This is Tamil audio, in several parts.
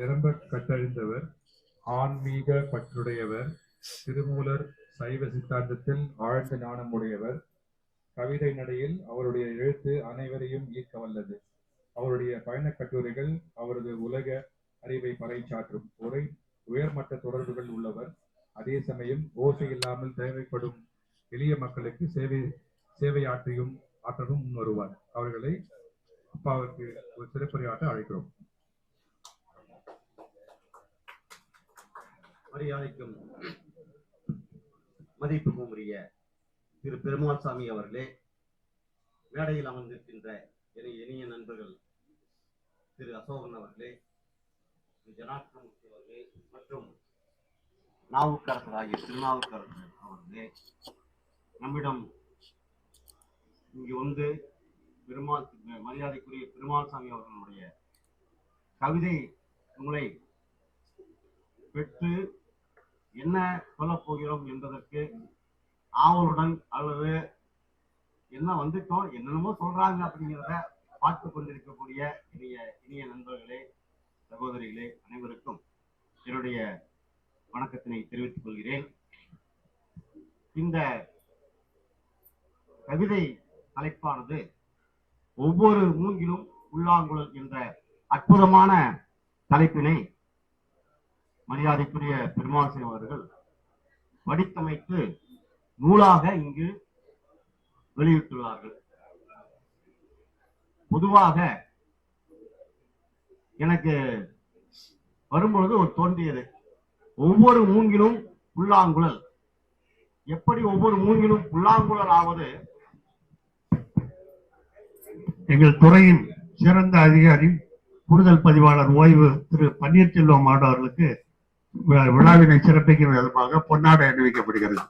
நிரம்ப கற்றறிந்தவர் ஆன்மீக பற்றுடையவர் திருமூலர் சைவ சித்தாந்தத்தில் ஆழ்ந்த ஞானம் உடையவர். கவிதை நடையில் அவருடைய எழுத்து அனைவரையும் ஈர்க்க வல்லது. அவருடைய பயணக் கட்டுரைகள் அவரது உலக அறிவை பறைச்சாற்றும் உரை உயர்மட்ட தொடர்புகள் உள்ளவர். அதே சமயம் ஓசை இல்லாமல் தேவைப்படும் எளிய மக்களுக்கு சேவை சேவையாற்றியும் ஆற்றவும் முன் வருவார் அவர்களை அப்பாவுக்கு ஒரு சிறப்புரையாட்ட அழைக்கிறோம். மரியாதைக்கும் மதிப்புக்கும் உரிய திரு பெருமாள் சாமி அவர்களே மேடையில் அமர்ந்திருக்கின்ற என இனிய நண்பர்கள் திரு அசோகன் அவர்களே திரு ஜனார்த்தனமூர்த்தி அவர்களே மற்றும் நாவுக்கரசர் ஆகிய திருநாவுக்கரசர் அவர்களே நம்மிடம் இங்கு வந்து பெருமாள் மரியாதைக்குரிய பெருமாள் சாமி அவர்களுடைய கவிதை உங்களை பெற்று என்ன சொல்லப் போகிறோம் என்பதற்கு ஆவலுடன் அல்லது என்ன வந்துட்டோம் என்னென்னமோ சொல்றாங்க அப்படிங்கிறத பார்த்து கொண்டிருக்கக்கூடிய இனிய இனிய நண்பர்களே சகோதரிகளே அனைவருக்கும் என்னுடைய வணக்கத்தினை தெரிவித்துக் கொள்கிறேன். இந்த கவிதை தலைப்பானது ஒவ்வொரு மூங்கிலும் உள்ளாங்குழல் என்ற அற்புதமான தலைப்பினை மரியாதைக்குரிய பெருமாள் சிங் அவர்கள் வடித்தமைத்து நூலாக இங்கு வெளியிட்டுள்ளார்கள். பொதுவாக எனக்கு வரும்பொழுது ஒரு தோன்றியது. ஒவ்வொரு மூங்கிலும் புல்லாங்குழல். எப்படி ஒவ்வொரு மூங்கிலும் புல்லாங்குழல் ஆவது? எங்கள் துறையின் சிறந்த அதிகாரி கூடுதல் பதிவாளர் ஓய்வு திரு பன்னீர்செல்வம் ஆடவர்களுக்கு விழாவினை சிறப்பிக்கும் விதமாக பொன்னாடை அணிவிக்கப்படுகிறது.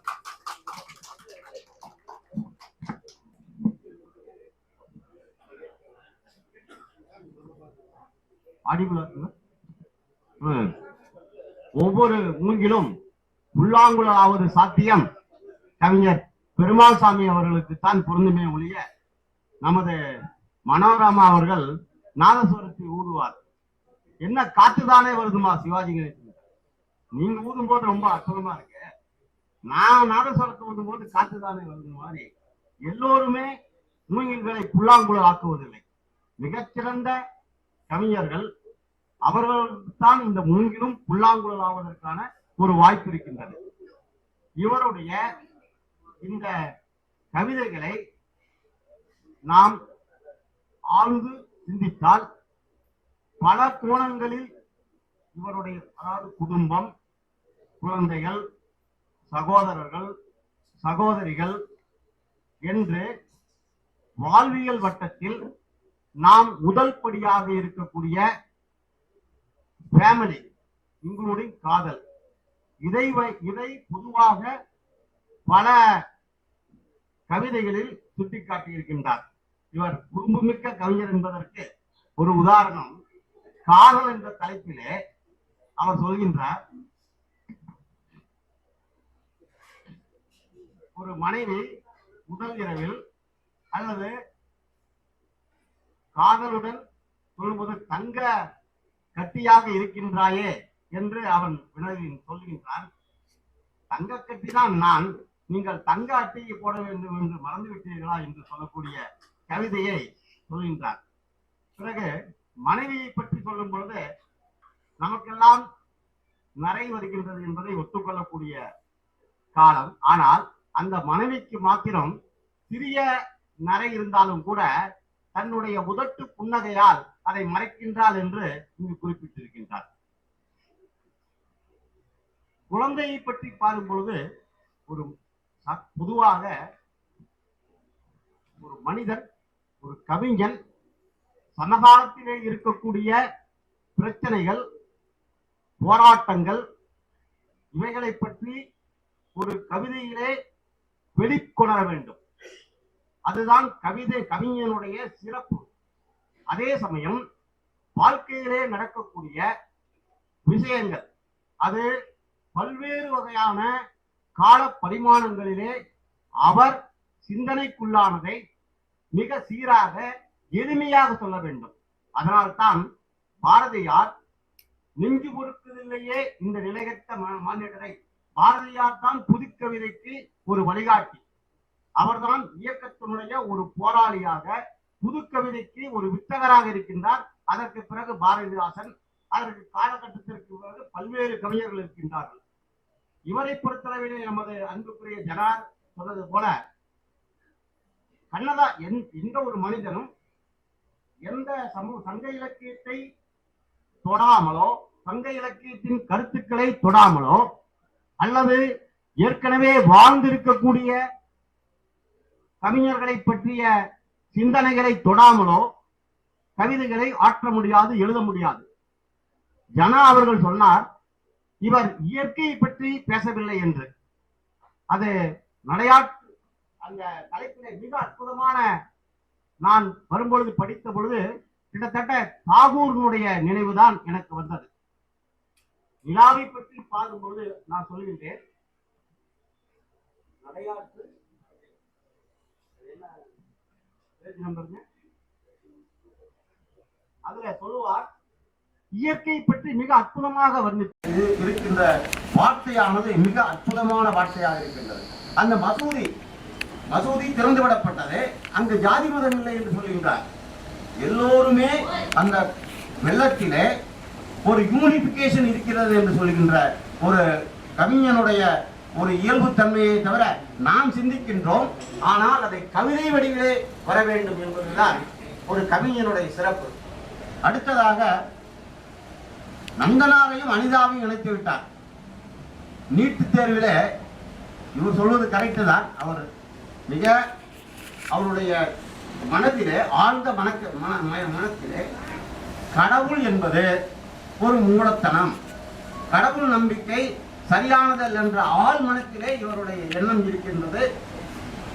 ஒவ்வொரு மூங்கிலும் உள்ளாங்குழலாவது சாத்தியம். கவிஞர் பெருமாள் சாமி அவர்களுக்கு தான் பொருந்துமே ஒழிய நமது மனோரமா அவர்கள் நாதஸ்வரத்தை ஊடுவார் என்ன காத்துதானே வருதுமா சிவாஜி கணேசன் நீங்க ஊதும் போது ரொம்ப அற்புதமா இருக்கு. நான் நாதஸ்வரத்தை ஊதும் போது காத்துதானே வருது மாதிரி. எல்லோருமே மூங்கில்களை புல்லாங்குழல் ஆக்குவதில்லை. மிகச்சிறந்த கவிஞர்கள் அவர்கள்தான் இந்த மூங்கிலும் புல்லாங்குழல் ஆவதற்கான ஒரு வாய்ப்பு இருக்கின்றது. இவருடைய இந்த கவிதைகளை நாம் ஆழ்ந்து சிந்தித்தால் பல கோணங்களில் இவருடைய அதாவது குடும்பம் குழந்தைகள் சகோதரர்கள் சகோதரிகள் என்று வாழ்வியல் வட்டத்தில் நாம் முதல் படியாக இருக்கக்கூடிய ஃபேமிலி இன்க்ளூடிங் காதல். இதை வை- இதை பொதுவாக பல கவிதைகளில் சுட்டிக்காட்டி இருக்கின்றார் இவர் குறும்புமிக்க கவிஞர் என்பதற்கு ஒரு உதாரணம். காதல் என்ற தலைப்பிலே அவர் சொல்கின்றார் ஒரு மனைவி முதல் இரவில் அல்லது காதலுடன் சொல்லும்போது தங்க கட்டியாக இருக்கின்றாயே என்று அவன் வினவி சொல்கின்றான். தங்க கட்டிதான் நான். நீங்கள் தங்க அட்டையை போட வேண்டும் என்று மறந்து விட்டீர்களா என்று சொல்லக்கூடிய கவிதையை சொல்கின்றார் பிறகு மனைவியை பற்றி சொல்லும் பொழுது நமக்கெல்லாம் நிறை வருகின்றது என்பதை ஒத்துக்கொள்ளக்கூடிய காலம். ஆனால் அந்த மனைவிக்கு மாத்திரம் சிறிய நரை இருந்தாலும் கூட தன்னுடைய உதட்டு புன்னகையால் அதை மறைக்கின்றாள் என்று இங்கு குறிப்பிட்டிருக்கின்றார். குழந்தையை பற்றி பாடும் பொழுது ஒரு பொதுவாக ஒரு மனிதன் ஒரு கவிஞன் சமகாலத்திலே இருக்கக்கூடிய பிரச்சனைகள் போராட்டங்கள் இவைகளை பற்றி ஒரு கவிதையிலே வெளிக்கொணர வேண்டும். அதுதான் கவிதை கவிஞனுடைய சிறப்பு. அதே சமயம் வாழ்க்கையிலே நடக்கக்கூடிய விஷயங்கள். அது பல்வேறு வகையான கால பரிமாணங்களிலே அவர் சிந்தனைக்குள்ளானதை மிக சீராக எளிமையாக சொல்ல வேண்டும். அதனால்தான் பாரதியார் நெஞ்சு பொறுக்குதில்லையே இந்த நிலைகட்ட மா- பாரதியார் தான் புதுக்கவிதைக்கு ஒரு வழிகாட்டி. அவர்தான் இயக்கத்தினுடைய ஒரு போராளியாக புதுக்கவிதைக்கு ஒரு வித்தகராக இருக்கின்றார். அதற்கு பிறகு பாரதிதாசன் அதற்கு காலகட்டத்திற்கு பிறகு பல்வேறு கவிஞர்கள் இருக்கின்றார்கள். இவரை பொறுத்தளவிலே நமது அன்புக்குரிய ஜனார் சொன்னது போல கண்ணதா எந்த ஒரு மனிதனும் எந்த சமூக சங்க இலக்கியத்தை தொடாமலோ சங்க இலக்கியத்தின் கருத்துக்களை தொடாமலோ அல்லது ஏற்கனவே வாழ்ந்திருக்கக்கூடிய கவிஞர்களை பற்றிய சிந்தனைகளை தொடாமலோ கவிதைகளை ஆற்ற முடியாது எழுத முடியாது. ஜனா அவர்கள் சொன்னார் இவர் இயற்கையை பற்றி பேசவில்லை என்று. அது நடையாற்று அந்த தலைப்பிலே மிக அற்புதமான நான் வரும்பொழுது படித்த பொழுது கிட்டத்தட்ட தாகூரினுடைய நினைவுதான் எனக்கு வந்தது. விழாவை பற்றி பார்க்கும்பொழுது நான் சொல்கின்றேன் நடையாற்று அதுல சொல்லுவார் இயற்கை பற்றி மிக அற்புதமாக வர்ணித்து இருக்கின்ற வார்த்தையானது மிக அற்புதமான வார்த்தையாக இருக்கின்றது. அந்த மசூதி மசூதி திறந்துவிடப்பட்டது. அங்கு ஜாதி மதம் இல்லை என்று சொல்லுகின்றார் எல்லோருமே அந்த வெள்ளத்திலே ஒரு யூனிபிகேஷன் இருக்கிறது என்று சொல்கின்ற ஒரு கவிஞனுடைய ஒரு இயல்பு தன்மையை தவிர நாம் சிந்திக்கின்றோம். ஆனால் அதை கவிதை வடிவிலே வர வேண்டும் என்பதுதான் ஒரு கவிஞனுடைய சிறப்பு. அடுத்ததாக நந்தனாரையும் அனிதாவையும் இணைத்து விட்டார். நீட்டுத் தேர்விலே இவர் சொல்வது கரெக்டு தான். அவர் மிக அவருடைய மனதிலே ஆழ்ந்த மனக்க மன மனத்திலே கடவுள் என்பது ஒரு மூடத்தனம். கடவுள் நம்பிக்கை சரியானதல்ல என்ற ஆள் மனத்திலே இவருடைய எண்ணம் இருக்கின்றது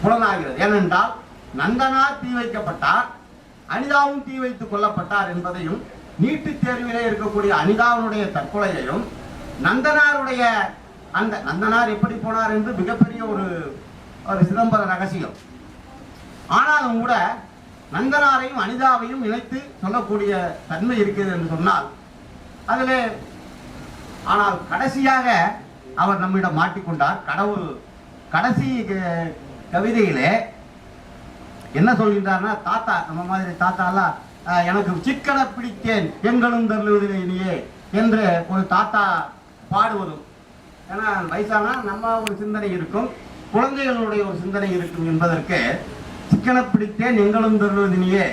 புலனாகிறது. ஏனென்றால் நந்தனார் தீ வைக்கப்பட்டார் அனிதாவும் தீ வைத்துக் கொல்லப்பட்டார் என்பதையும் நீட்டுத் தேர்விலே இருக்கக்கூடிய அனிதாவினுடைய தற்கொலையையும் நந்தனாருடைய அந்த நந்தனார் எப்படி போனார் என்று மிகப்பெரிய ஒரு ஒரு சிதம்பர ரகசியம். ஆனாலும் கூட நந்தனாரையும் அனிதாவையும் இணைத்து சொல்லக்கூடிய தன்மை இருக்கிறது என்று சொன்னால் அதில் ஆனால் கடைசியாக அவர் நம்மிடம் மாட்டிக்கொண்டார். கடவுள் கடைசி க- கவிதையிலே என்ன சொல்கின்றார்னா தாத்தா நம்ம மாதிரி தாத்தாலாம் எனக்கு சிக்கனை பிடித்தேன். எங்களும் தருவதிலேயே என்று ஒரு தாத்தா பாடுவதும் ஏன்னா வயசானா நம்ம ஒரு சிந்தனை இருக்கும். குழந்தைகளுடைய ஒரு சிந்தனை இருக்கும் என்பதற்கு சிக்கனை பிடித்தேன் எங்களும் தருவதிலேயே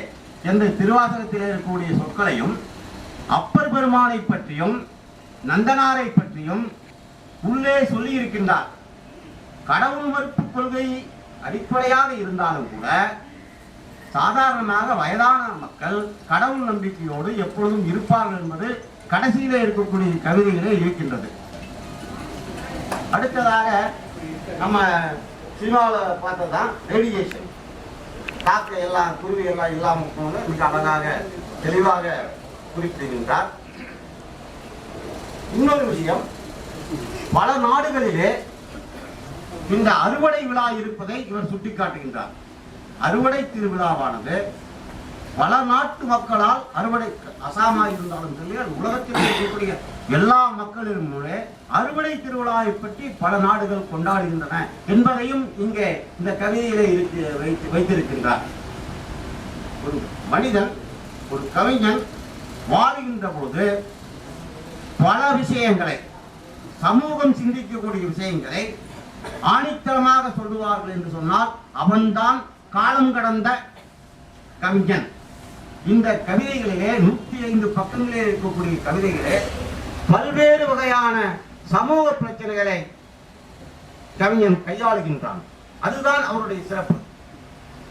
என்று திருவாசகத்திலே இருக்கக்கூடிய சொற்களையும் அப்பர் பெருமானை பற்றியும் நந்தனாரை பற்றியும் உள்ளே சொல்லி இருக்கின்றார் கடவுள் மறுப்பு கொள்கை அடிப்படையாக இருந்தாலும் கூட சாதாரணமாக வயதான மக்கள் கடவுள் நம்பிக்கையோடு எப்பொழுதும் இருப்பார்கள் என்பது கடைசியிலே இருக்கக்கூடிய கவிதைகளே இருக்கின்றது. அடுத்ததாக நம்ம சினிமாவில் பார்த்ததுதான் ரேடியேஷன் காக்க எல்லாம் குருவி எல்லாம் இல்லாமல் போகணும் மிக அழகாக தெளிவாக குறிப்பிடுகின்றார். இன்னொரு விஷயம் பல நாடுகளிலே இந்த அறுவடை விழா இருப்பதை இவர் சுட்டிக்காட்டுகின்றார். அறுவடை திருவிழாவானது பல நாட்டு மக்களால் அறுவடை அசாமா இருந்தாலும் சரி உலகத்தில் இருக்கக்கூடிய எல்லா மக்களிடமுமே அறுவடை திருவிழாவை பற்றி பல நாடுகள் கொண்டாடுகின்றன என்பதையும் இங்கே இந்த கவிதையிலே இருக்கு வைத்து வைத்திருக்கின்றார். ஒரு மனிதன் ஒரு கவிஞன் வாழுகின்ற பொழுது பல விஷயங்களை சமூகம் சிந்திக்கக்கூடிய விஷயங்களை ஆணித்தரமாக சொல்லுவார்கள் என்று சொன்னால் அவன்தான் காலம் கடந்த கவிஞன். இந்த கவிதைகளிலே நூத்தி ஐந்து பக்கங்களிலே இருக்கக்கூடிய கவிதைகளே பல்வேறு வகையான சமூக பிரச்சனைகளை கவிஞன் கையாளுகின்றான். அதுதான் அவருடைய சிறப்பு.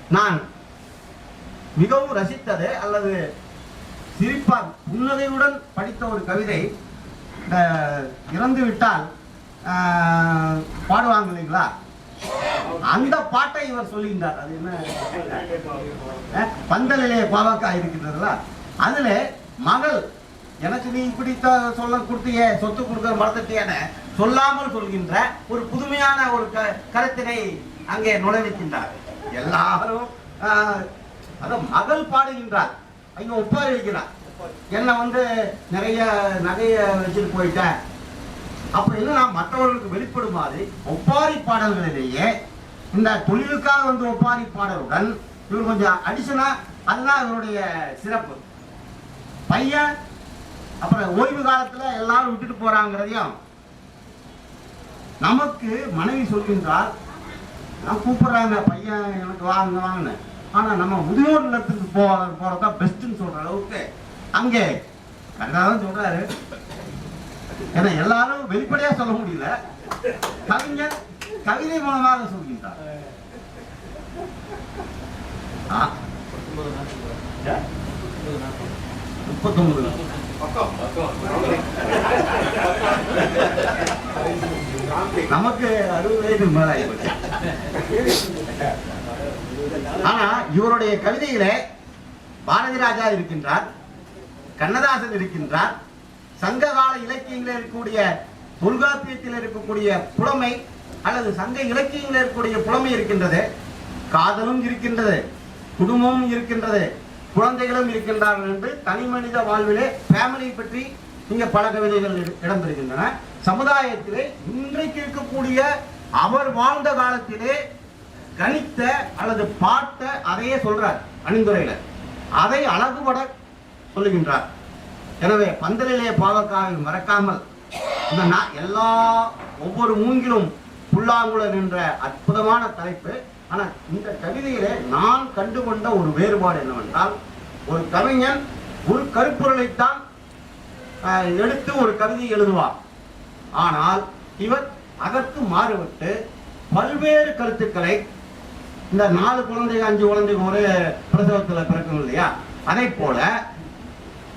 நான் மிகவும் ரசித்தது அல்லது சிரிப்பார் புன்னகையுடன் படித்த ஒரு கவிதை அஹ், இறந்து விட்டால் பாடுவாங்க இல்லைங்களா? அந்த பாட்டை இவர் சொல்லுகின்றார். அது என்ன? பந்தலிலே பாவக்கா இருக்கின்றதுல. அதுல மகள் எனக்கு நீ இப்படி சொல்ல கொடுத்திய சொத்து கொடுக்க மறந்துட்டியன சொல்லாமல் சொல்கின்ற ஒரு புதுமையான ஒரு க- கருத்தினை அங்கே நுழைவிக்கின்றார். எல்லாரும் ஆஹ், அதான் மகள் பாடுகின்றார். அங்கே ஒப்பாரி வைக்கிறான் என்னை வந்து நிறைய நகைய வச்சுட்டு போயிட்டேன். அப்ப நான் மற்றவர்களுக்கு வெளிப்படுமாறு ஒப்பாரி பாடல்களிலேயே இந்த தொழிலுக்காக வந்து ஒப்பாரி பாடலுடன் இவர் கொஞ்சம் அடிஷனா அதுதான் இவருடைய சிறப்பு. பையன் அப்புறம் ஓய்வு காலத்துல எல்லாரும் விட்டுட்டு போறாங்கிறதையும் நமக்கு மனைவி சொல்கின்றால் நான் கூப்பிடுறாங்க பையன் எனக்கு வாங்க வாங்கினேன் ஆனா நம்ம முதியோர் இல்லத்துக்கு போகிறது தான் பெஸ்ட்டுன்னு சொல்ற அளவுக்கு அங்கே கரெக்டாக சொல்கிறாரு சொல்றாரு. ஏன்னா எல்லாரும் வெளிப்படையா சொல்ல முடியல. கவிஞர் கவிதை மூலமாக சொல்கின்றார். முப்பத்தொன்பது நமக்கு அறுபது வயது மேல ஆனா இவருடைய கவிதையிலே பாரதி ராஜா இருக்கின்றார் கண்ணதாசன் இருக்கின்றார் சங்ககால இலக்கியங்களில் இருக்கக்கூடிய தொல்காப்பியத்தில் இருக்கக்கூடிய புலமை அல்லது சங்க இலக்கியங்களில் இருக்கக்கூடிய புலமை இருக்கின்றது. காதலும் இருக்கின்றது குடும்பமும் இருக்கின்றது குழந்தைகளும் இருக்கின்றார்கள் என்று தனி மனித வாழ்விலே ஃபேமிலி பற்றி இங்க பல கவிதைகள் இடம்பெறுகின்றன. சமுதாயத்திலே இன்றைக்கு இருக்கக்கூடிய அவர் வாழ்ந்த காலத்திலே கணித்த அல்லது பார்த்த அதையே சொல்றார் அணிந்துரையில. அதை அழகுபட சொல்லுகின்றார். எனவே பந்தலிலே பாவக்காவை மறக்காமல் இந்த எல்லா ஒவ்வொரு மூங்கிலும் புல்லாங்குழல் என்ற அற்புதமான தலைப்பு. ஆனால் இந்த கவிதையிலே நான் கண்டுகொண்ட ஒரு வேறுபாடு என்னவென்றால் ஒரு கவிஞன் ஒரு கருப்பொருளைத்தான் எடுத்து ஒரு கவிதை எழுதுவார் ஆனால் இவர் அதற்கு மாறுபட்டு பல்வேறு கருத்துக்களை இந்த நாலு குழந்தைங்க அஞ்சு குழந்தைங்க ஒரு பிரசவத்தில் பிறக்கும் இல்லையா? அதை போல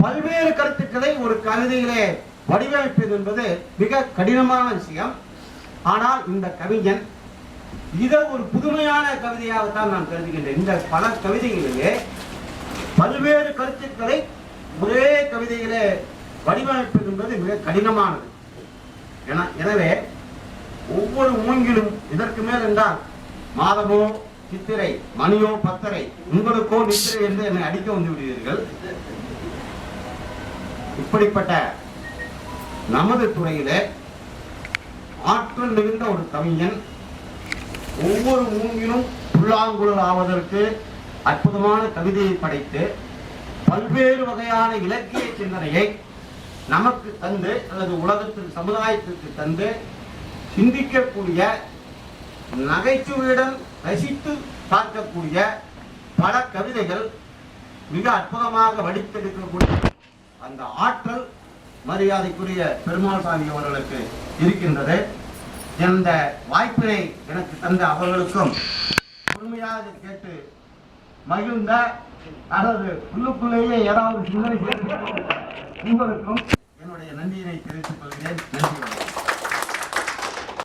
பல்வேறு கருத்துக்களை ஒரு கவிதையிலே வடிவமைப்பது என்பது மிக கடினமான விஷயம். ஆனால் இந்த கவிஞன் இதை ஒரு புதுமையான கவிதையாகத்தான் நான் கருதுகின்றேன். இந்த பல கவிதைகளிலே பல்வேறு கருத்துக்களை ஒரே கவிதையிலே வடிவமைப்பது என்பது மிக கடினமானது. என- எனவே ஒவ்வொரு மூங்கிலும் இதற்கு மேல் என்றால் மாதமோ சித்திரை மணியோ பத்தரை உங்களுக்கோ நித்திரை என்று என்னை அடிக்க வந்து விடுவீர்கள். இப்படிப்பட்ட நமது துறையில ஆற்றல் மிகுந்த ஒரு கவிஞன் ஒவ்வொரு மூங்கிலும் புல்லாங்குழல் ஆவதற்கு அற்புதமான கவிதையை படைத்து பல்வேறு வகையான இலக்கிய சிந்தனையை நமக்கு தந்து அல்லது உலகத்திற்கு சமுதாயத்திற்கு தந்து சிந்திக்கக்கூடிய நகைச்சுவையுடன் ரசித்து பார்க்கக்கூடிய பல கவிதைகள் மிக அற்புதமாக வடித்தெடுக்கக்கூடிய அந்த ஆற்றல் மரியாதைக்குரிய பெருமாள் சாமி அவர்களுக்கு இருக்கின்றது. இந்த வாய்ப்பினை எனக்கு தந்த அவர்களுக்கும் பொறுமையாக கேட்டு மகிழ்ந்த அல்லது உள்ளுக்குள்ளேயே ஏதாவது சிந்தனை உங்களுக்கும் என்னுடைய நன்றியினை தெரிவித்துக் கொள்கிறேன். நன்றி.